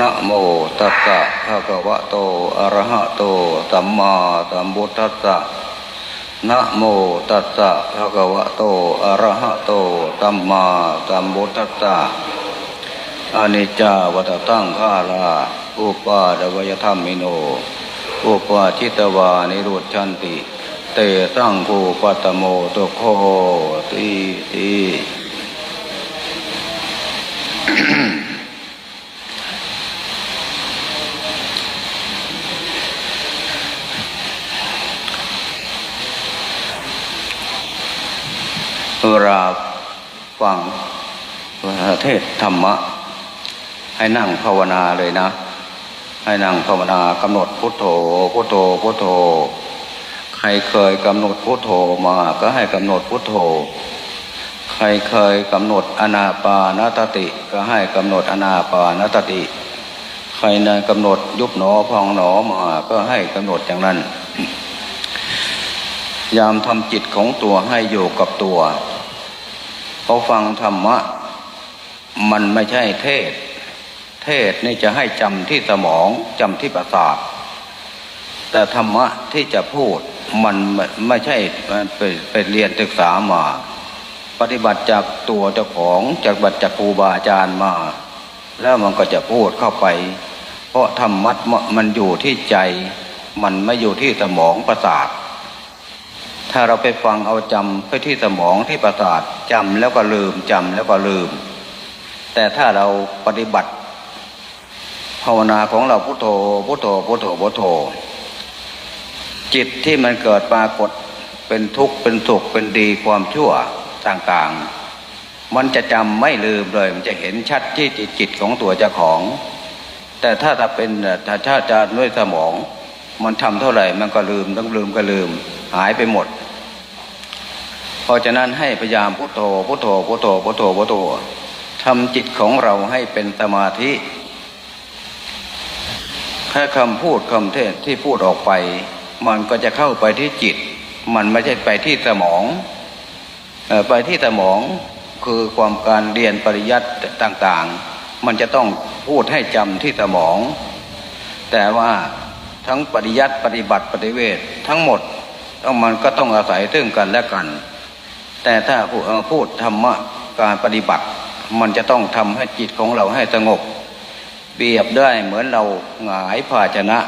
นะโมตัสสะภะคะวะโต อะระหะโต สัมมาสัมพุทธัสสะ นะโมตัสสะภะคะวะโต อะระหะโต สัมมาสัมพุทธัสสะอนิจจาวัตตังฆาลา อุปาดวยธรรมิโน อุปาชิตวานิรุชันติ เตตังภูปัตตโมตุโคตีตี เวลาฟัง เทศธรรมะ ให้นั่งภาวนาเลยนะ ให้นั่งภาวนากำหนดพุทโธพุทโธพุทโธ ใครเคยกำหนดพุทโธมาก็ให้กำหนดพุทโธ ใครเคยกำหนดอนาปานสติ ก็ให้กำหนดอนาปานสติ ใครในกำหนดยุบหนอพองหนอมาก็ให้กำหนดอย่างนั้น ยามทำจิตของตัวให้อยู่กับตัวพอฟังธรรมะ มันไม่ใช่เทศ เทศนี่จะให้จำที่สมองจำที่ประสาท แต่ธรรมะที่จะพูดมันไม่ไม่ใช่ไปไปเรียนศึกษามา ปฏิบัติจากตัวเจ้าของจากบัตรจากครูบาอาจารย์มา แล้วมันก็จะพูดเข้าไป เพราะธรรมะมันอยู่ที่ใจ มันไม่อยู่ที่สมองประสาทถ้าเราไปฟังเอาจำไปที่สมองที่ประสาทจำแล้วก็ลืมจำแล้วก็ลืม แต่ถ้าเราปฏิบัติ ภาวนาของเราพุโทโธพุโทโธพุโทโธพุโทโธ จิตที่มันเกิดปรากฏเป็นทุกข์เป็นสุขเป็นดีความชั่วต่างๆ มันจะจำไม่ลืมเลย มันจะเห็นชัดที่จิตของตัวเจ้าของ แต่ถ้าถ้าเป็นถ้าชาติจะด้วยสมอง มันทำเท่าไหร่มันก็ลืมต้องลืมก็ลืม หายไปหมด เพราะฉะนั้นให้พยายามพุโทโธพุโทโธพุโทโธพุโทโธพุโทโธ ทำจิตของเราให้เป็นสมาธิแค่คำพูดคำเทศที่พูดออกไป มันก็จะเข้าไปที่จิต มันไม่ใช่ไปที่สมองออไปที่สมองคือความการเรียนปริยัติต่างๆ มันจะต้องพูดให้จำที่สมอง แต่ว่าทั้งปริยัติปฏิบัติปฏิเวททั้งหมดต้องมันก็ต้องอาศัยซึ่งกันและกัน แต่ถ้าพูดธรรมะการปฏิบัติ มันจะต้องทำให้จิตของเราให้สงบ เปรียบได้เหมือนเราหงายภาชนะ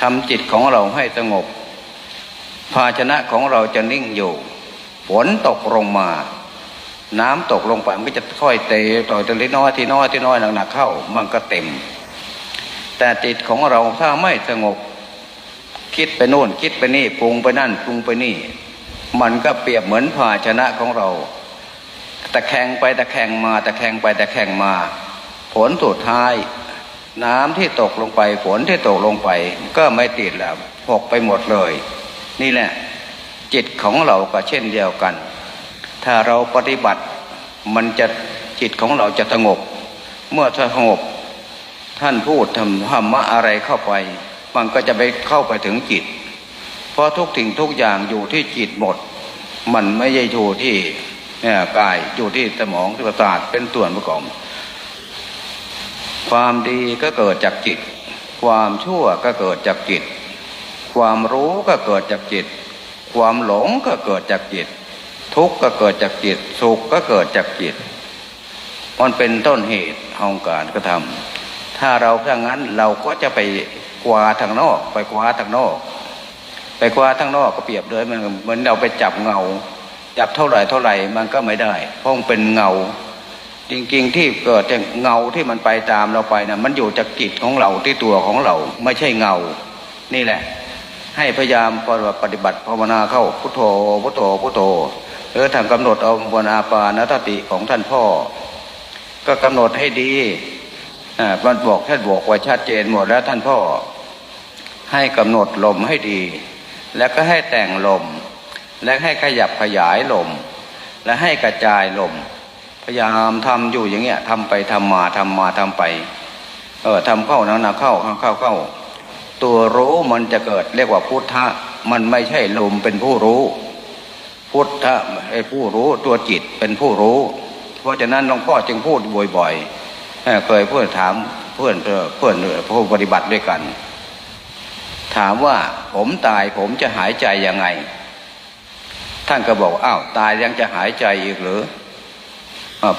ทำจิตของเราให้สงบ ภาชนะของเราจะนิ่งอยู่ฝนตกลงมา น้ำตกลงไปมันก็จะค่อยเตะต่อยทีน้อยทีน้อยทีน้อยหนักๆเข้า มันก็เต็ม แต่จิตของเราถ้าไม่สงบ คิดไปโน่นคิดไปนี่ปรุงไปนั่นปรุงไปนี่ มันก็เปรียบเหมือนภาชนะของเรา ตะแคงไปตะแคงมาตะแคงไปตะแคงมา ผลสุดท้าย น้ำที่ตกลงไปฝนที่ตกลงไป ก็ไม่ติดแล้วหกไปหมดเลย นี่แหละ จิตของเราก็เช่นเดียวกัน ถ้าเราปฏิบัติมันจะจิตของเราจะสงบ เมื่อสงบ ท่านพูดทำธรรมะอะไรเข้าไป มันก็จะไปเข้าไปถึงจิต เพราะทุกสิ่งทุกอย่างอยู่ที่จิตหมด มันไม่ใช่อยู่ที่ เนี่ยกายอยู่ที่สมองที่ประสาทเป็นส่วนประกอบความดีก็เกิดจากจิต ความชั่วก็เกิดจากจิต ความรู้ก็เกิดจากจิต ความหลงก็เกิดจากจิต ทุกข์ก็เกิดจากจิต สุขก็เกิดจากจิต มันเป็นต้นเหตุของการกระทำถ้าเราถ้างั้นเราก็จะไปกวาทางนอก ไปกวาทางนอก ไปกวาทางนอกก็เปรียบเลยมันเหมือนเราไปจับเงา จับเท่าไหร่เท่าไหร่มันก็ไม่ได้เพราะมันเป็นเงา จริงๆที่เกิดจากเงาที่มันไปตามเราไปนะมันอยู่จากจิตของเราที่ตัวของเราไม่ใช่เงา นี่แหละ ให้พยายามปฏิบัติภาวนาเข้าพุทโธพุทโธพุทโธหรือทางกำหนดเอาบนอาปานสติของท่านพ่อ ก็กำหนดให้ดีอ่ามันบอกท่านบอกไว้ชัดเจนหมดแล้วท่านพ่อ ให้กำหนดลมให้ดี แล้วก็ให้แต่งลม และให้ขยับขยายลม และให้กระจายลม พยายามทำอยู่อย่างเงี้ยทำไปทำมาทำมาทำไป เออทำเข้านะนะเข้าเข้าเข้าเข้า ตัวรู้มันจะเกิดเรียกว่าพุทธะมันไม่ใช่ลมเป็นผู้รู้ พุทธะไอ้ผู้รู้ตัวจิตเป็นผู้รู้ เพราะฉะนั้นหลวงพ่อจึงพูดบ่อยๆเอ่อเคยเพื่อนถามเพื่อนเพื่อนเพื่อนผู้ปฏิบัติด้วยกัน ถามว่าผมตายผมจะหายใจยังไง ท่านก็บอกอ้าวตายยังจะหายใจอีกหรือ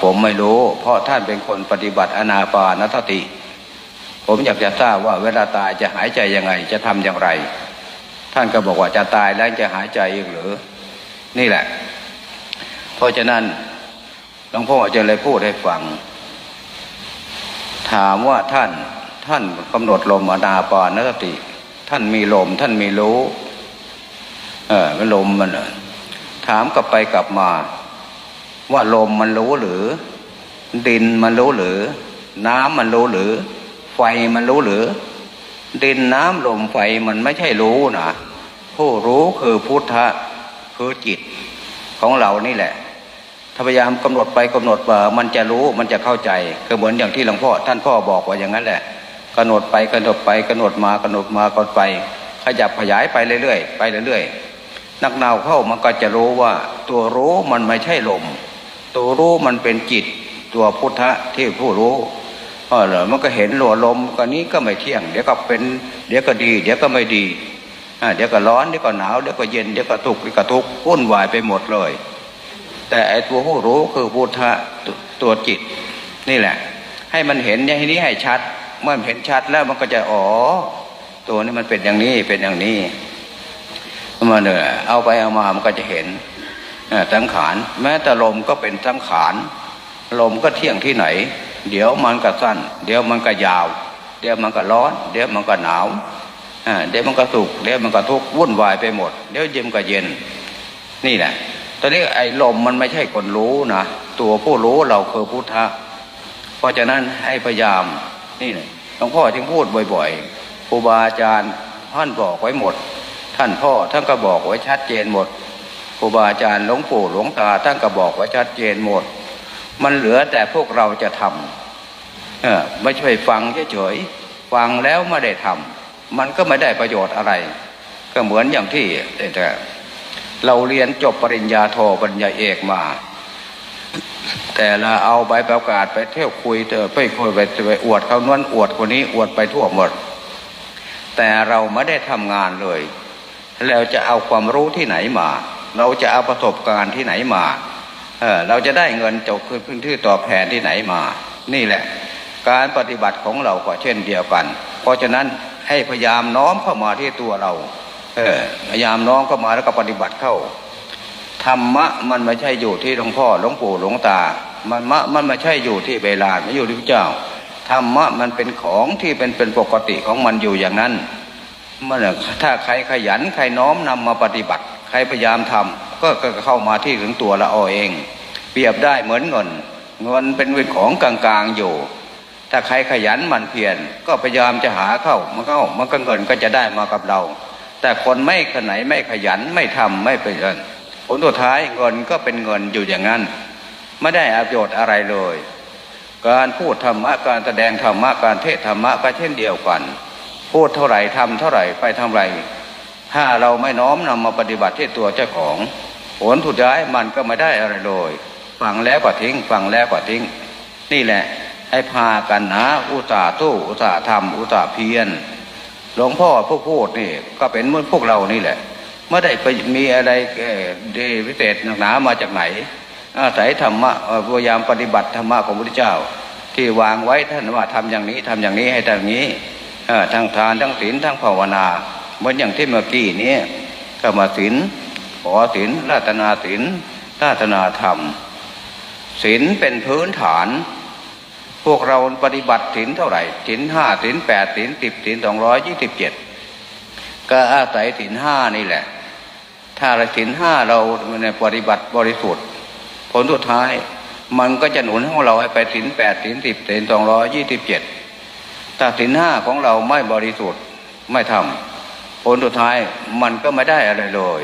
ผมไม่รู้ เพราะท่านเป็นคนปฏิบัติอนาปานสติ ผมอยากจะทราบว่าเวลาตายจะหายใจยังไง จะทำอย่างไร ท่านก็บอกว่าจะตายแล้วจะหายใจอีกหรือ นี่แหละ เพราะฉะนั้นหลวงพ่อจะเลยพูดให้ฟัง ถามว่าท่านท่านกำหนดลมอนาปานสติ ท่านมีลมท่านมีรู้ เออมันลมมันน่ะามกลับไปกลับมา ว่าลมมันรู้หรือ ดินมันรู้หรือ น้ำมันรู้หรือ ไฟมันรู้หรือ ดินน้ำลมไฟมันไม่ใช่รู้นะผู้รู้คือพุทธะคือจิตของเรานี่แหละถ้าพยายามกำหนดไปกำหนดมามันจะรู้มันจะเข้าใจก็เหมือนอย่างที่หลวงพ่อท่านพ่อบอกว่าอย่างนั้นแหละกำหนดไปกำหนดไปกำหนดมากำหนดมากำหนดไป ขยับขยายไปเรื่อยๆไปเรื่อยๆ นักนาวเข้ามันก็จะรู้ว่าตัวรู้มันไม่ใช่ลม ตัวรู้มันเป็นจิต ตัวพุทธะที่ผู้รู้เออเหรอมันก็เห็นหลัวลมก็นี้ก็ไม่เที่ยง เดี๋ยวก็เป็น เดี๋ยวก็ดี เดี๋ยวก็ไม่ดีอ่าเดี๋ยวก็ร้อนเดี๋ยวก็หนาวเดี๋ยวก็เย็นเดี๋ยวก็ทุกข์เดี๋ยวก็ทุกข์วุ่นวายไปหมดเลย แต่ไอ้ตัวผู้รู้คือพุทธะตัวตัวจิต นี่แหละ ให้มันเห็นอย่างนี้ให้ชัด เมื่อมันเห็นชัดแล้วมันก็จะอ๋อตัวนี้มันเป็นอย่างนี้เป็นอย่างนี้ มันเนี่ยเอาไปเอามามันก็จะเห็นสังขารแม้แต่ลมก็เป็นสังขารลมก็เที่ยงที่ไหน เดี๋ยวมันก็สั้น เดี๋ยวมันก็ยาว เดี๋ยวมันก็ร้อน เดี๋ยวมันก็หนาวเดี๋ยวมันก็สุขเดี๋ยวมันก็ทุกข์วุ่นวายไปหมด เดี๋ยวเย็นก็เย็น นี่แหละตอนนี้ไอ้ลมมันไม่ใช่คนรู้นะตัวผู้รู้เราคือพุทธะเพราะฉะนั้นให้พยายามนี่เลยหลวงพ่อจึงพูดบ่อยๆครูบาอาจารย์ท่านบอกไว้หมด ท่านพ่อท่านก็บอกไว้ชัดเจนหมดครูบาอาจารย์หลวงปู่หลวงตาท่านก็บอกไว้ชัดเจนหมด มันเหลือแต่พวกเราจะทำเออไม่ใช่ฟังเฉยๆฟังแล้วไม่ได้ทำมันก็ไม่ได้ประโยชน์อะไร ก็เหมือนอย่างที่แต่เราเรียนจบปริญญาโทปริญญาเอกมา แต่เราเอาใบประกาศไปเที่ยวคุยเตอไปคุยไปไปอวดเขานวนอวดคนนี้อวดไปทั่วหมด แต่เราไม่ได้ทำงานเลย แล้วจะเอาความรู้ที่ไหนมา เราจะเอาประสบการณ์ที่ไหนมาเออเราจะได้เงินจบคืนพื้นที่ตอบแทนที่ไหนมา นี่แหละ การปฏิบัติของเราก็เช่นเดียวกัน เพราะฉะนั้นให้พยายามน้อมเข้ามาที่ตัวเรา เออพยายามน้อมเข้ามาแล้วก็ปฏิบัติเข้าธรรมะมันไม่ใช่อยู่ที่หลวงพ่อหลวงปู่หลวงตา มันมะมันไม่ใช่อยู่ที่เวลาไม่อยู่ที่พระเจ้าธรรมะมันเป็นของที่เป็นเป็นปกติของมันอยู่อย่างนั้น มันน่ะถ้าใครขยันใครน้อมนำมาปฏิบัติ ใครพยายามทำก็ก็เข้ามาที่ถึงตัวละเอาเอง เปรียบได้เหมือนเงินเงินเป็นเงิของกลางๆอยู่ ถ้าใครขยันมันเพียรก็พยายามจะหาเข้ามันก็มันก็เงินก็จะได้มากับเรา แต่คนไม่ขไหนไม่ขยันไม่ทำไม่ไปเงินผลสุดท้ายเงินก็เป็นเงินอยู่อย่างนั้น ไม่ได้ประโยชน์อะไรเลย การพูดธรรมะการแสดงธรรมะการเทศธรรมะก็เช่นเดียวกัน พูดเท่าไหร่ทำเท่าไหร่ไปทำไร ถ้าเราไม่น้อมนำมาปฏิบัติที่ตัวเจ้าของ ผลสุดท้ายมันก็ไม่ได้อะไรเลยฟังแล้วก็ทิ้ง ฟังแล้วก็ทิ้ง นี่แหละ ให้พากันนะอุตส่าห์ตู้อุตส่าห์ทำอุตส่าห์เพียรหลวงพ่อผู้พูดนี่ ก็เป็นเหมือนพวกเรานี่แหละไม่ได้ไปมีอะไรเดีพิเศษหนักหนามาจากไหน อาศัยธรรมะพยายามปฏิบัติธรรมะของพระพุทธเจ้า ที่วางไว้ท่านว่าทำอย่างนี้ทำอย่างนี้ให้ทำอย่างนี้ ทั้งทานทั้งศีลทั้งภาวนาเหมือนอย่างที่เมื่อกี้นี้ก็มาศีลขอศีลรัตนาศีลรัตนาธรรมศีลเป็นพื้นฐาน พวกเราปฏิบัติศีลเท่าไหร่ศีลห้าศีลแปดศีลสิบศีลสองร้อยยี่สิบเจ็ดก็อาศัยศีลห้านี่แหละ ถ้าเราศีลห้าเราในปฏิบัติบริสุทธิ์ ผลสุดท้ายมันก็จะหนุนของเราให้ไปศีลแปดศีลสิบศีลสองร้อยยี่สิบเจ็ด ถ้าศีลห้าของเราไม่บริสุทธิ์ไม่ทำผลสุดท้ายมันก็ไม่ได้อะไรเลย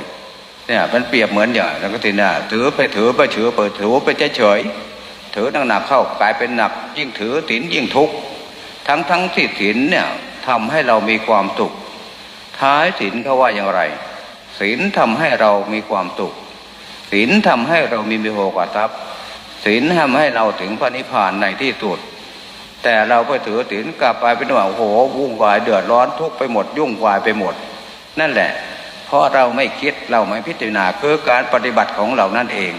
เนี่ยมันเปรียบเหมือนอย่างแล้วก็ทีน่ะถือไปถือไปถือไปถือไปเฉยๆถือหนักๆเข้ากลายเป็นหนัก ยิ่งถือศีลยิ่งทุกข์ทั้งทั้งที่ศีลเนี่ยทำให้เรามีความสุขท้ายศีลเขาว่าอย่างไรศีลทำให้เรามีความสุขศีลทำให้เรามีมิโหกทรัพย์ศีลทำให้เราถึงพระนิพพานในที่สุด แต่เราไปถือศีลกลับไปเป็นว่าโอ้โหวุ่นวายเดือดร้อนทุกไปหมด ยุ่งวายไปหมด นั่นแหละ เพราะเราไม่คิดเราไม่พิจารณาคือการปฏิบัติของเรานั่นเอง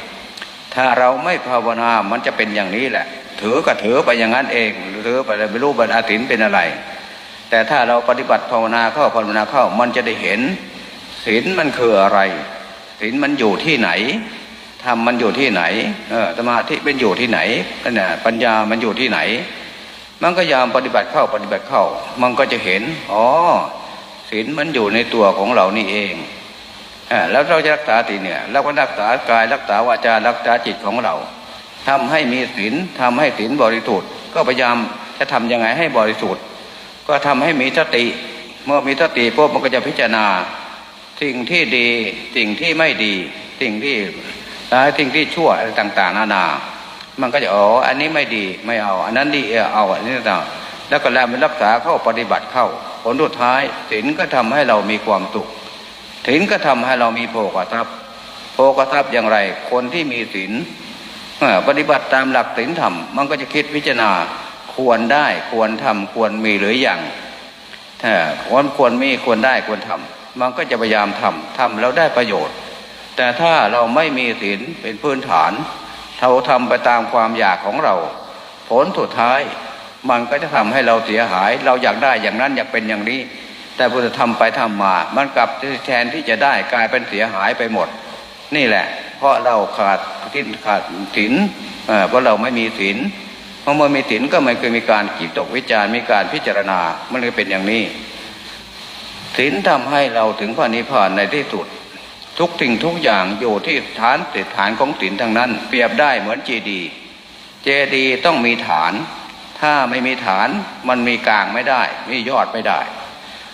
ถ้าเราไม่ภาวนามันจะเป็นอย่างนี้แหละ ถือก็ถือไปอย่างนั้นเองถือไปไม่รู้บรรดาศีลเป็นอะไร แต่ถ้าเราปฏิบัติภาวนาเข้าภาวนาเข้ามันจะได้เห็นศีลมันคืออะไรศีลมันอยู่ที่ไหนธรรมมันอยู่ที่ไหนเออสมาธิเป็นอยู่ที่ไหนปัญญามันอยู่ที่ไหน มันก็ยามปฏิบัติเข้าปฏิบัติเข้า มันก็จะเห็น อ๋อศีลมันอยู่ในตัวของเรานี่เองอแล้วเราจะรักษาตีเนี่ยเราก็รักษากายรักษาวาจารักษาจิตของเราทำให้มีศีลทำให้ศีลบริสุทธิ์ก็พยายามจะทํำยังไงให้บริสุทธิ์ ก็ทำให้มีสติ เมื่อมีสติพวกมันก็จะพิจารณา สิ่งที่ดีสิ่งที่ไม่ดี สิ่งที่ร้ายสิ่งที่ชั่วอะไรต่าง ๆ นานา มันก็จะอ๋ออันนี้ไม่ดีไม่เอา อันนั้นดีเออเอาอันนี้ต่างแล้วก็แล้วมันรักษาเข้าปฏิบัติเข้า ผลสุดท้ายศีลก็ทำให้เรามีความสุขศีลก็ทำให้เรามีโภคทรัพย์โภคทรัพย์อย่างไร คนที่มีศีลปฏิบัติตามหลักศีลธรรมมันก็จะคิดพิจารณาควรได้ควรทำควรมีหรืออย่างถ้าควรควรมีควรได้ควรทำมันก็จะพยายามทำทำแล้วได้ประโยชน์ แต่ถ้าเราไม่มีศีลเป็นพื้นฐาน เราทำไปตามความอยากของเรา ผลสุดท้ายมันก็จะทำให้เราเสียหาย เราอยากได้อย่างนั้นอยากเป็นอย่างนี้ แต่พอจะทำไปทำมา มันกลับแทนที่จะได้กลายเป็นเสียหายไปหมด นี่แหละ เพราะเราขาดทิ้นขาดศีลเพราะเราไม่มีศีลพอเมื่อมีศีลก็ไม่เคยมีการคิดตกวิจารมีการพิจารณา มันเลยเป็นอย่างนี้ศีลทำให้เราถึงพระนิพพานในที่สุด ทุกสิ่งทุกอย่างอยู่ที่ฐานติดฐานของศีลทั้งนั้น เปรียบได้เหมือนเจดี เจดีต้องมีฐาน ถ้าไม่มีฐานมันมีกลางไม่ได้ มียอดไม่ได้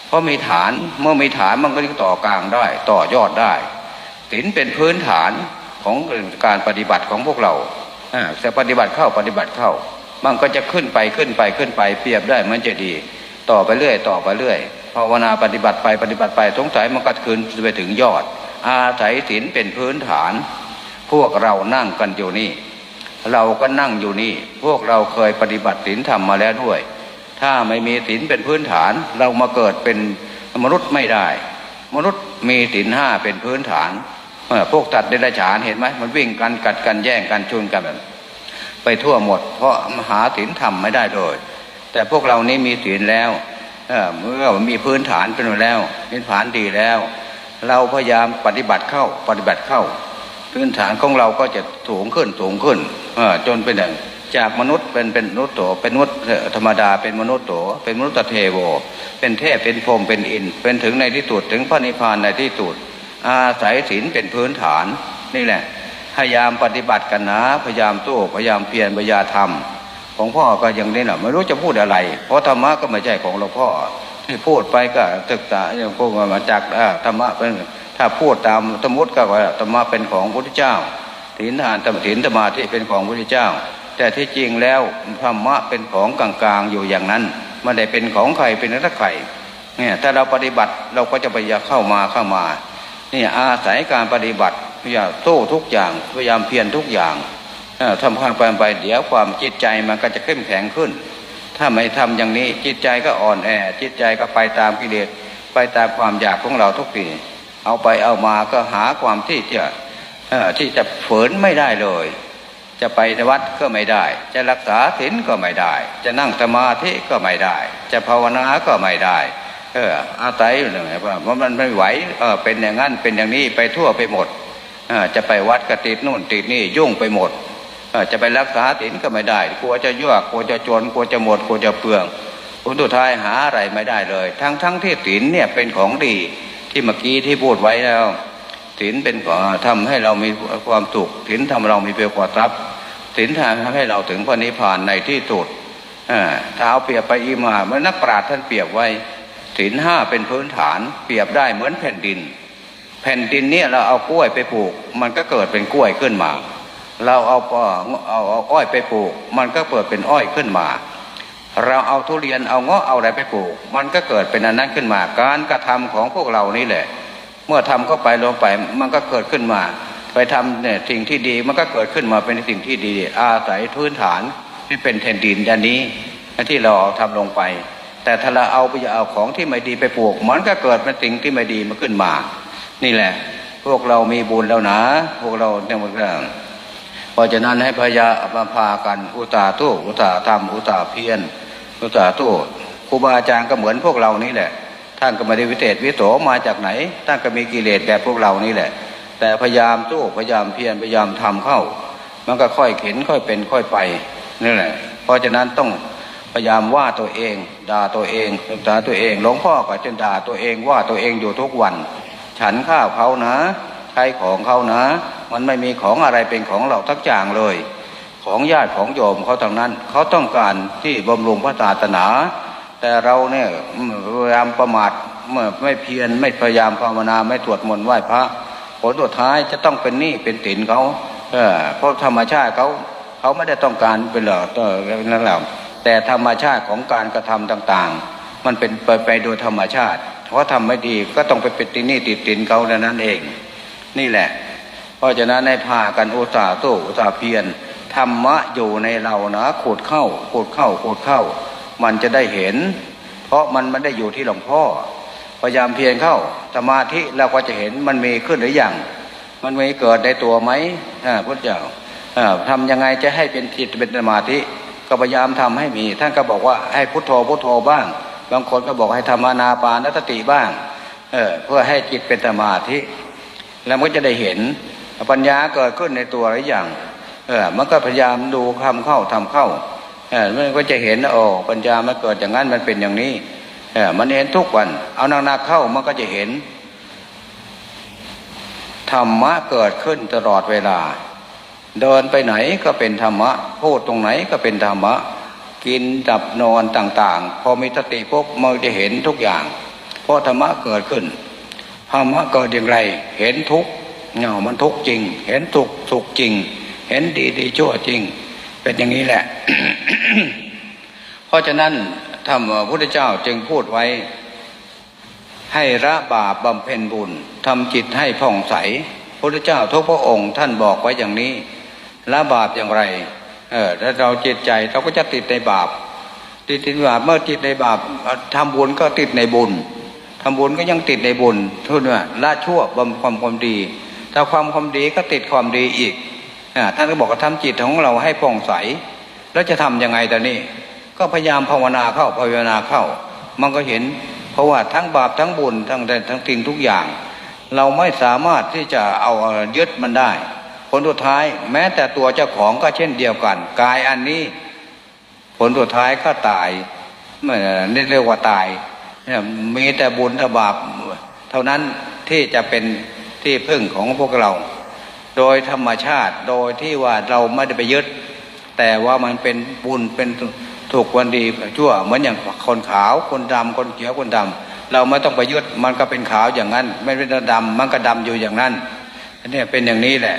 เพราะมีฐานเมื่อมีฐานมันก็จะต่อกลางได้ ต่อยอดได้ศีลเป็นพื้นฐานของการปฏิบัติของพวกเราจะปฏิบัติเข้าปฏิบัติเข้า มันก็จะขึ้นไปขึ้นไปขึ้นไป เปรียบได้เหมือนเจดี ต่อไปเรื่อย ต่อไปเรื่อยภาวนาปฏิบัติไปปฏิบัติไปสงสัยมันก็คืนไปถึงยอด อาศัยศีลเป็นพื้นฐาน พวกเรานั่งกันอยู่นี่ เราก็นั่งอยู่นี่ พวกเราเคยปฏิบัติศีลธรรมมาแล้วด้วย ถ้าไม่มีศีลเป็นพื้นฐาน เรามาเกิดเป็นมนุษย์ไม่ได้ มนุษย์มีศีลห้าเป็นพื้นฐานพวกตัดเดรัจฉานเห็นไหมมันวิ่งกันกัดกันแย่งกันชุนกันแบบไปทั่วหมด เพราะมหาศีลธรรมไม่ได้เลย แต่พวกเรานี้มีศีลแล้วเมื่อมีพื้นฐานเป็นแล้วเป็นฐานดีแล้ว เราพยายามปฏิบัติเข้าปฏิบัติเข้า พื้นฐานของเราก็จะสูงขึ้นสูงขึ้นจนเป็นอย่างจากมนุษย์เป็นเป็นมนุษย์โตเป็นมนุษย์ธรรมดาเป็นมนุษย์โตเป็นมนุษย์เทโว เป็นเทพเป็นพรมเป็นอินเป็นถึงในที่สุดถึงพระนิพพานในที่สุดอาศัยศีลเป็นพื้นฐานนี่แหละพยายามปฏิบัติกันนะพยายามตู้พยายามเพียรพยายามทำของพ่อก็ยังนี่แหละไม่รู้จะพูดอะไร เพราะธรรมะก็ไม่ใช่ของหลวงพ่อ ที่พูดไปก็ศึกษาอย่างพวกมาจากธรรมะเป็นถ้าพูดตามสมมติก็ว่าธรรมะเป็นของพระพุทธเจ้าถีนทานธรรมถีนธรรมาที่เป็นของพระพุทธเจ้า แต่ที่จริงแล้วธรรมะเป็นของกลางๆอยู่อย่างนั้นไม่ได้เป็นของใครเป็นนักใครเนี่ยถ้าเราปฏิบัติเราก็จะพยายามเข้ามาเข้ามานี่อาศัยการปฏิบัติพยายามโต้ทุกอย่างพยายามเพียรทุกอย่างทำข้างไปไปเดี๋ยวความจิตใจมันก็จะเข้มแข็งขึ้น ถ้าไม่ทำอย่างนี้จิตใจก็อ่อนแอ จิตใจก็ไปตามกิเลสไปตามความอยากของเราทุกทีเอาไปเอามาก็หาความที่จะที่จะฝืนไม่ได้เลย จะไปวัดก็ไม่ได้ จะรักษาศีลก็ไม่ได้ จะนั่งสมาธิก็ไม่ได้ จะภาวนาก็ไม่ได้ เอออาศัยอยู่เลยว่ามันไม่ไหวเออเป็นอย่างนั้นเป็นอย่างนี้ไปทั่วไปหมดจะไปวัดก็ติดนู่นติดนี่ยุ่งไปหมด จะไปรักษาศีลก็ไม่ได้กลัวจะยั่วกลัวจะจนกลัวจะหมดกลัวจะเปลืองผลสุดท้ายหาอะไรไม่ได้เลย ทั้งทั้งที่ศีลเนี่ยเป็นของดีที่เมื่อกี้ที่พูดไว้แล้วศีลเป็นทำให้เรามีความสุขศีลทำเรามีเพียงกว่าทรัพย์ศีลทำให้เราถึงพระนิพพานในที่สุดถ้าเอาเปรียบไปอีมาเมื่อนักปราชญ์ท่านเปรียบไว้ศีลห้าเป็นพื้นฐานเปรียบได้เหมือนแผ่นดิน แผ่นดินเนี่ยเราเอากล้วยไปปลูก มันก็เกิดเป็นกล้วยขึ้นมา เราเอาเอาเอาอ้อยไปปลูก มันก็เปิดเป็นอ้อยขึ้นมา เราเอาทุเรียนเอาเงาะเอาอะไรไปปลูก มันก็เกิดเป็นอันนั้นขึ้นมา การกระทำของพวกเรานี่แหละ เมื่อทำเข้าไปลงไปมันก็เกิดขึ้นมา ไปทำเนี่ยสิ่งที่ดีมันก็เกิดขึ้นมาเป็นสิ่งที่ดี อาศัยพื้นฐานที่เป็นแผ่นดินดันนี้ที่เราเอาทำลงไป แต่ถ้าเราเอาไปเอาของที่ไม่ดีไปปลูก มันก็เกิดเป็นสิ่งที่ไม่ดีมาขึ้นมา นี่แหละ พวกเรามีบุญแล้วนะ พวกเราเนี่ยมันก็ เพราะฉะนั้นให้พยามาพากันอุตตาตู้อุตตาทำอุตาเพียรอุตตาตู้ครูบาอาจารย์ก็เหมือนพวกเรานี่แหละ ท่านก็ไม่ได้วิเศษวิโสมาจากไหน ท่านก็มีกิเลสแบบพวกเรานี่แหละ แต่พยายามตู้พยายามเพียรพยายามทำเข้า มันก็ค่อยเข็นค่อยเป็นค่อยไปนี่แหละ เพราะฉะนั้นต้องพยายามว่าตัวเองด่าตัวเองด่าตัวเองหลวงพ่อก็จะด่าตัวเองว่าตัวเองอยู่ทุกวัน ฉันข้าวเขานะ ใช้ของเขานะ มันไม่มีของอะไรเป็นของเราทักอย่างเลย ของญาติของโยมเขาทางนั้น เขาต้องการที่บำรุงพระศาสนา แต่เราเนี่ยพยายามประมาทเมื่อไม่เพียรไม่พยายามภาวนาไม่ตรวจมนต์ไหว้พระ ผลสุดท้ายจะต้องเป็นหนี้เป็นตินเขาเออเพราะธรรมชาติเขาเขาไม่ได้ต้องการเป็นหรอกเออนั่นแหละแต่ธรรมชาติของการกระทำต่าง ๆ มันเป็นไปไปโดยธรรมชาติ เพราะทำไม่ดีก็ต้องไปเป็นตินหนี้ติดตินเขาดังนั้นเอง นี่แหละ เพราะฉะนั้นในพากันอุตสาห์ตู้อุตสาเพียรธรรมะอยู่ในเรานะขูดเข้าขูดเข้าขูดเข้า มันจะได้เห็น เพราะมันไม่ได้อยู่ที่หลวงพ่อ พยายามเพียรเข้าสมาธิเราก็จะเห็นมันมีขึ้นหรือยังมันมีเกิดในตัวไหมพุทธเจ้าอ่าทำยังไงจะให้เป็นจิตเป็นสมาธิก็พยายามทำให้มี ท่านก็บอกว่าให้พุทโธพุทโธบ้าง บางคนก็บอกให้ทำอานาปานสติบ้างเออเพื่อให้จิตเป็นสมาธิ แล้วมันก็จะได้เห็นปัญญาเกิดขึ้นในตัวหรือยังเออมันก็พยายามดูคำเข้าทำเข้าเออมันก็จะเห็นโอ้ปัญญามันเกิดอย่างนั้นมันเป็นอย่างนี้เออมันเห็นทุกวัน เอานางๆเข้ามันก็จะเห็นธรรมะเกิดขึ้นตลอดเวลา เดินไปไหนก็เป็นธรรมะพูดตรงไหนก็เป็นธรรมะ กินดับนอนต่าง ๆ พอมีสติปุ๊บมันจะเห็นทุกอย่าง เพราะธรรมะเกิดขึ้น ธรรมะเกิดอย่างไร เห็นทุกเงามันทุกจริง เห็นทุกสุขจริง เห็นดีดีชั่วจริง เป็นอย่างนี้แหละ เพราะฉะนั้นธรรมพระพุทธเจ้าจึงพูดไว้ ให้ละบาปบำเพ็ญบุญทำจิตให้ผ่องใสพระพุทธเจ้าทุกพระองค์ท่านบอกไว้อย่างนี้ละบาปอย่างไร เออถ้าเราจิตใจเราก็จะติดในบาป ติดในบาปเมื่อติดในบาปทำบุญก็ติดในบุญ ทำบุญก็ยังติดในบุญทุนว่าละชั่วบำความความดี ถ้าความความดีก็ติดความดีอีกอท่านก็บอกว่าทำจิตของเราให้ผ่องใส แล้วจะทํำยังไงตอนนี้ ก็พยายามภาวนาเข้าภาวนาเข้า มันก็เห็น เพราะว่าทั้งบาปทั้งบุญทั้งทั้งสิ่งทุกอย่าง เราไม่สามารถที่จะเอายึดมันได้ ผลสุดท้ายแม้แต่ตัวเจ้าของก็เช่นเดียวกันกายอันนี้ ผลสุดท้ายก็ตายไม่นี่เรียกว่าตาย มีแต่บุญแต่บาปเท่านั้นที่จะเป็นที่พึ่งของพวกเรา โดยธรรมชาติโดยที่ว่าเราไม่ได้ไปยึด แต่ว่ามันเป็นบุญเป็นถูกวันดีชั่วเหมือนอย่างคนขาวคนดำคนเขียวคนดำเราไม่ต้องไปยึดมันก็เป็นขาวอย่างนั้น ไม่เป็นดำมันก็ดำอยู่อย่างนั้นอันนี้เป็นอย่างนี้แหละ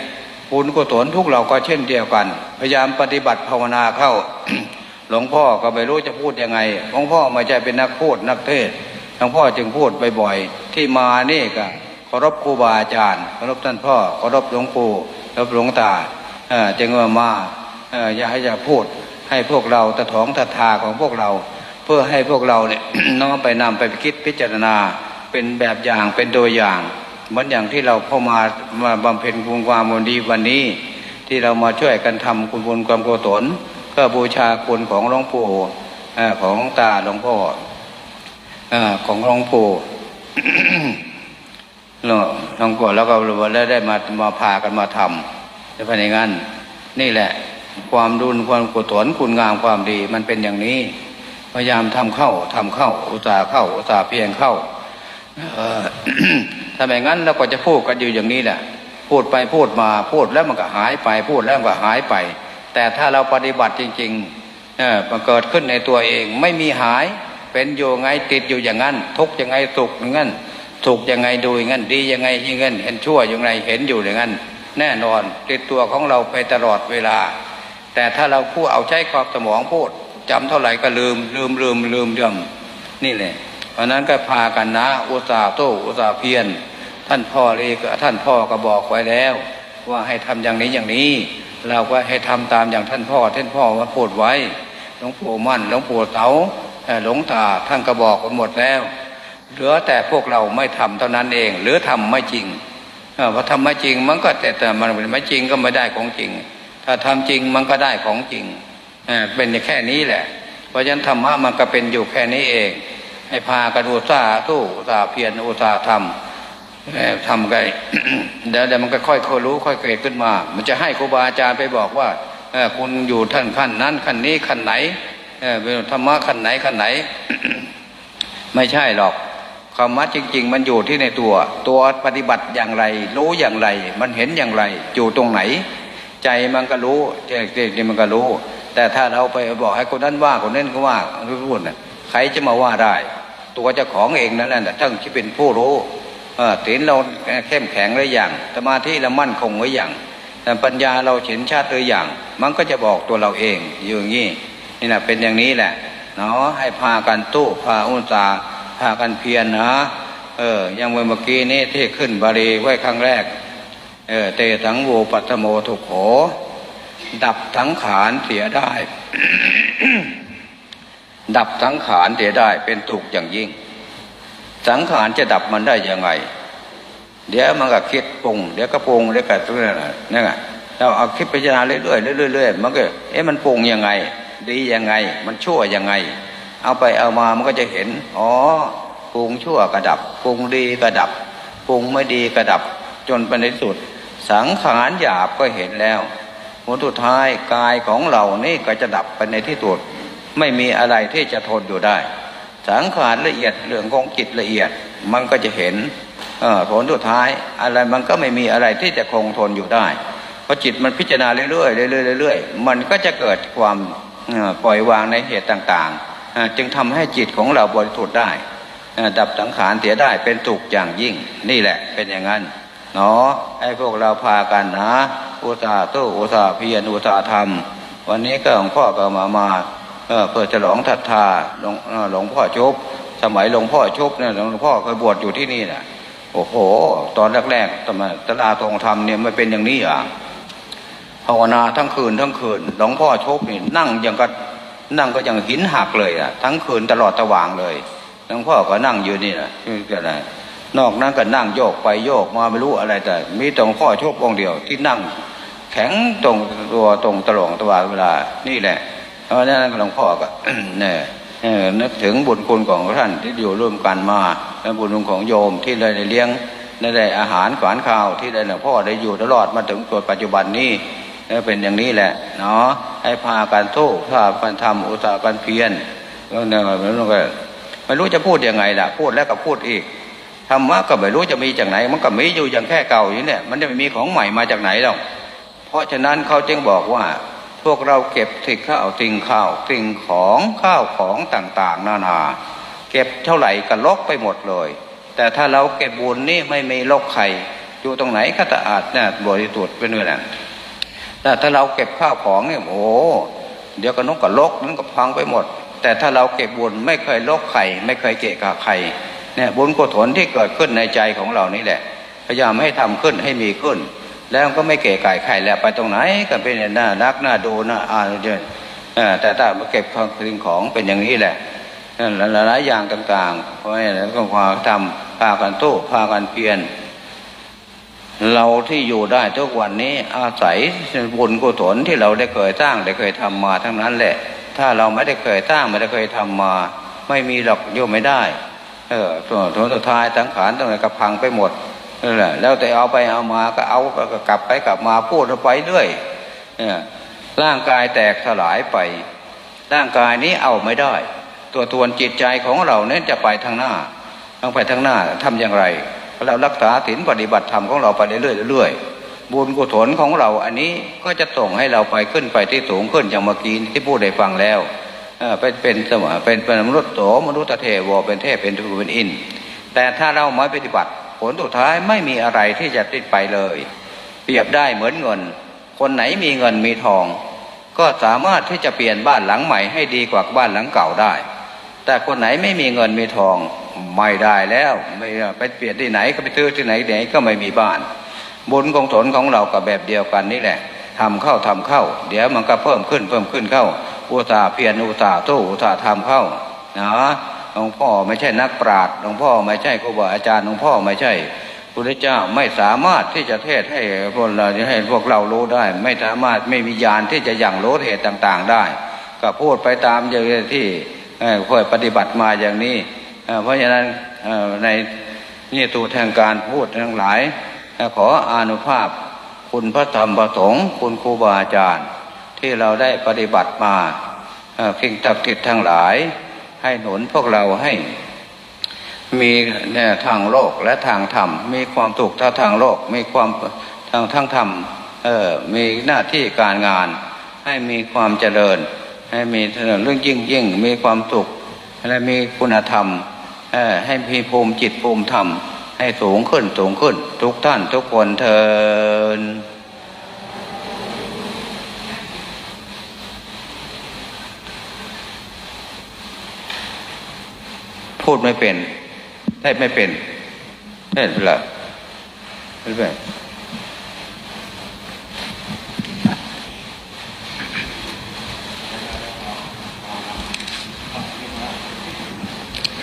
บุญกุศลทุกเราก็เช่นเดียวกัน พยายามปฏิบัติภาวนาเข้า หลวงพ่อก็ไม่รู้จะพูดยังไงหลวงพ่อไม่ใช่เป็นนักพูดนักเทศหลวงพ่อจึงพูดบ่อยๆที่มานี่ก็เคารพครูบาอาจารย์เคารพท่านพ่อเคารพหลวงปู่เคารพหลวงตาเจึงว่ามาอย่าให้จะพูดให้พวกเราตะถองตะทาของพวกเรา เพื่อให้พวกเราเนี่ยน้อมไปนำไปคิดพิจารณาเป็นแบบอย่างเป็นตัวอย่างเหมือนอย่างที่เราเข้ามามาบำเพ็ญคุณความดีวันนี้ ที่เรามาช่วยกันทำคุณบุญความกุศล เพื่อบูชาคุณของหลวงปู่ของตาหลวงพ่ออของหลวงปู่หลวงปู่แล้วก็ได้ได้มามาพากันมาทำจะเป็นอย่างนั้น นี่แหละ ความดุลความกุศลคุณงามความดี มันเป็นอย่างนี้ พยายามทำเข้าทำเข้า อุตสาห์เข้า อุตสาห์เพียงเข้าเออถ้าไม่งั้นเราก็จะพูดกันอยู่อย่างนี้แหละ พูดไปพูดมาพูดแล้วมันก็หายไป พูดแล้วมันก็หายไป แต่ถ้าเราปฏิบัติจริงๆเออมันเกิดขึ้นในตัวเองไม่มีหายเป็นอยู่ไงติดอยู่อย่างนั้น ทุกข์ยังไงสุขอย่างนั้นสุขยังไงดูอย่างนั้นดียังไงอย่างนั้นเห็นชั่วอย่างไรเห็นอยู่อย่างนั้น แน่นอนติดตัวของเราไปตลอดเวลา แต่ถ้าเราพูดเอาใช้ความสมองพูดจำเท่าไหร่ก็ลืมลืมลืมลืมเรื่องนี่แหละเพราะนั้นก็พากันนะอุตสาโต้อุตสาเพียรท่านพ่อเลยก็ท่านพ่อก็บอกไว้แล้ว ว่าให้ทำอย่างนี้อย่างนี้ เราก็ให้ทำตามอย่างท่านพ่อท่านพ่อว่าพูดไว้หลวงปู่มั่นหลวงปู่เต๋าเอ่อหลวงตาท่านก็บอกกันหมดแล้ว เหลือแต่พวกเราไม่ทำเท่านั้นเอง หรือทำไม่จริงเออพอทำไม่จริงมันก็แต่แต่มันไม่จริงก็ไม่ได้ของจริง ถ้าทำจริงมันก็ได้ของจริงเป็นแค่นี้แหละ เพราะฉะนั้นธรรมะมันก็เป็นอยู่แค่นี้เองให้พากันอุตสาห์ทู่อุตสาห์เพียรอุตสาห์ทำ ทำกันเดี๋ยวเดี๋ยวมันก็ค่อยๆรู้ค่อยเกิดขึ้นมา มันจะให้ครูบาอาจารย์ไปบอกว่าคุณอยู่ท่านขั้นนั้นขั้นนี้ขั้นไหนเป็นธรรมะขั้นไหนขั้นไหน ไม่ใช่หรอกธรรมะจริง ๆ มันอยู่ที่ในตัว ตัวปฏิบัติอย่างไร รู้อย่างไร มันเห็นอย่างไร อยู่ตรงไหน ใจมันก็รู้ใจใจมันก็รู้ แต่ถ้าเราไปบอกให้คนนั้นว่าคนนั้นก็ว่ารู้น่ะใครจะมาว่าได้ ตัวเจ้าของเองนั่นแหละทั้งที่เป็นผู้รู้ ศีลเราเข้มแข็งหรือยังสมาธิเรามั่นคงหรือยังแต่ปัญญาเราเห็นชาติหรือยังมันก็จะบอกตัวเราเองอยู่อย่างนี้นี่นะเป็นอย่างนี้แหละเนาะให้พากันตู้พาอุตสาห์พากันเพียรนะเอออยังเมื่อกี้นี้ที่ขึ้นบาลีไว้ครั้งแรกเออเตสังโวปัตโมทุกโข ดับสังขารเสียได้ ดับสังขารเสียได้เป็นถูกอย่างยิ่ง สังขารจะดับมันได้ยังไง เดี๋ยวมันก็คิดปรุงเดี๋ยวก็ปรุงเดี๋ยวก็ตัวนั่นน่ะนั่นแหละเราเอาคิดพิจารณาเรื่อยๆเรื่อยๆมันก็เอ๊ะมันปรุงยังไง ดียังไง มันชั่วยังไง เอาไปเอามามันก็จะเห็นอ๋อปรุงชั่วกระดับปรุงดีกระดับปรุงไม่ดีกระดับจนไปในที่สุด สังขารหยาบก็เห็นแล้วผลสุดท้ายกายของเรานี่ก็จะดับไปในที่สุดไม่มีอะไรที่จะทนอยู่ได้ สังขารละเอียดเรื่องของจิตละเอียดมันก็จะเห็นผลสุดท้ายอะไรมันก็ไม่มีอะไรที่จะคงทนอยู่ได้เพราะจิตมันพิจารณาเรื่อยๆเรื่อยๆเรื่อยๆมันก็จะเกิดความปล่อยวางในเหตุต่างๆ จึงทำให้จิตของเราบริสุทธิ์ได้ดับสังขารเสียได้เป็นสุขอย่างยิ่ง นี่แหละเป็นอย่างนั้นเนาะให้พวกเราพากันนะอุตสาห์ตู้อุตสาห์เพียรอุตสาห์ทำวันนี้ก็หลวงพ่อก็มามา เออเพื่อฉลองศรัทธาหลวงหลวงพ่อชุบสมัยหลวงพ่อชุบเนี่ยหลวงพ่อเคยบวชอยู่ที่นี่น่ะโอ้โห ตอนแรกๆตมาตลาทรงธรรมเนี่ยไม่เป็นอย่างนี้อะภาวนาทั้งคืนทั้งคืนหลวงพ่อชุบนี่นั่งอย่างก็นั่งก็อย่างหินหักเลยอะทั้งคืนตลอดตะว่างเลยหลวงพ่อก็นั่งอยู่นี่นะนี่ก็อะไรนอกนั้นก็นั่งโยกไปโยกมาไม่รู้อะไรแต่ มีต่หลวงพ่อชุบองเดียวที่นั่ง แข็งตรงตัวตรงตลอดตลอดเวลานี่แหละ เพราะนั้นหลวงพ่อก็เนี่ยเออนึกถึงบุญคุณของท่านที่อยู่ร่วมกันมาและบุญคุณของโยมที่ได้เลี้ยงได้อาหารขวานข้าวที่ได้หลวงพ่อได้อยู่ตลอดมาถึงตัวปัจจุบันนี้เออเป็นอย่างนี้แหละเนาะให้พากันทุกพากันทำอุตสาหกันเพียรแล้วเนี่ยมันก็ไม่รู้จะพูดยังไงล่ะ พูดแล้วก็พูดอีกธรรมะก็ไม่รู้จะมีจากไหน มันก็มีอยู่อย่างแค่เก่าอยู่เนี่ยมันจะไม่มีของใหม่มาจากไหนหรอกเพราะฉะนั้นเขาจึงบอกว่า พวกเราเก็บสิ่งข้าวสิ่งข้าวสิ่งของข้าวของต่างๆ นานา เก็บเท่าไหร่ก็ลกไปหมดเลย แต่ถ้าเราเก็บบุญนี่ไม่มีลกไข่อยู่ตรงไหนก็สะอาดเนี่ยบริสุทธิ์เป็นเรื่องแต่ถ้าเราเก็บข้าวของเนี่ยโอ้เดี๋ยวก็นกก็ลกนั้นก็พังไปหมด แต่ถ้าเราเก็บบุญไม่เคยลกไข่ไม่เคยเกะกะไข่เนี่ยบุญกุศลที่เกิดขึ้นในใจของเรานี่แหละ พยายามให้ทำขึ้นให้มีขึ้น แล้วก็ไม่เก๋ไก่ไข่แล้วไปตรงไหนก็เป็นหน้ารักหน้าดูหน้าอ่านเยอะแต่ถ้ามาเก็บของสิ่งของเป็นอย่างนี้แหละหลายๆอย่างต่างๆ เพราะฉะนั้นก็พาทำพากันโต้พากันเพียรเราที่อยู่ได้ทุกวันนี้อาศัยบุญกุศลที่เราได้เคยสร้างได้เคยทำมาทั้งนั้นแหละ ถ้าเราไม่ได้เคยสร้างไม่ได้เคยทำมา ไม่มีหรอกโยมไม่ได้ เออส่วนสุดท้ายสังขารตรงไหนก็พังไปหมด นั่นแหละแล้วแต่เอาไปเอามาก็เอาก็กลับไปกลับมาพูดไปเรื่อยเนี่ยร่างกายแตกสลายไป ร่างกายนี้เอาไม่ได้ ตัวทวนจิตใจของเราเนี่ยจะไปทางหน้าต้องไปทางหน้าทำอย่างไรเรารักษาศีลปฏิบัติธรรมของเราไปเรื่อยๆเรื่อยบุญกุศลของเราอันนี้ก็จะส่งให้เราไปขึ้นไปที่สูงขึ้นอย่างเมื่อกี้ที่พูดได้ฟังแล้วเป็นเป็นสมเป็นเป็นมนุษย์โสมนุษย์เทวเป็นเทพเป็นทูเป็นอิน แต่ถ้าเราไม่ปฏิบัติ ผลสุดท้ายไม่มีอะไรที่จะติดไปเลย เปรียบได้เหมือนเงิน คนไหนมีเงินมีทอง ก็สามารถที่จะเปลี่ยนบ้านหลังใหม่ให้ดีกว่าบ้านหลังเก่าได้ แต่คนไหนไม่มีเงินมีทองไม่ได้แล้วไม่ไปเปลี่ยนที่ไหนก็ไปซื้อที่ไหนไหนก็ไม่มีบ้าน บุญกองสนของเรากับแบบเดียวกันนี่แหละทำเข้าทำเข้า เดี๋ยวมันก็เพิ่มขึ้นเพิ่มขึ้นเข้าอุตส่าเพียรอุตส่าห์สู้อุตส่าทำเข้านะ หลวงพ่อไม่ใช่นักปราชญ์หลวงพ่อไม่ใช่ครูบาอาจารย์หลวงพ่อไม่ใช่พระเจ้าไม่สามารถที่จะเทศให้พวกเราให้พวกเรารู้ได้ ไม่สามารถไม่มีญาณที่จะยังรู้เหตุต่าง ๆ ได้ ก็พูดไปตามอย่างที่เอ่อค่อยปฏิบัติมาอย่างนี้ เพราะฉะนั้นในนี่ตูแทงการพูดทั้งหลาย ขออนุภาพคุณพระธรรมพระสงฆ์คุณครูบาอาจารย์ ที่เราได้ปฏิบัติมาเอ่อสิ่งศักดิ์สิทธิ์ทั้งหลาย ให้หนุนพวกเราให้ มีเนี่ยทางโลกและทางธรรม มีความสุขทั้งทางโลก มีความทางทั้งธรรมเออมีหน้าที่การงาน ให้มีความเจริญ ให้มีเรื่องยิ่งยิ่งมีความสุขและมีคุณธรรมเออให้มีภูมิจิตภูมิธรรม ให้สูงขึ้นสูงขึ้น ทุกท่านทุกคนเทิน พูดไม่เป็นได้ไม่เป็นได้เปล่าไม่เป็น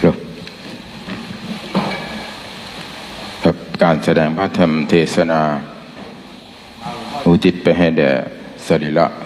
ครับครับการแสดงพระธรรมเทศนา อุทิศไปให้แด่สรีระ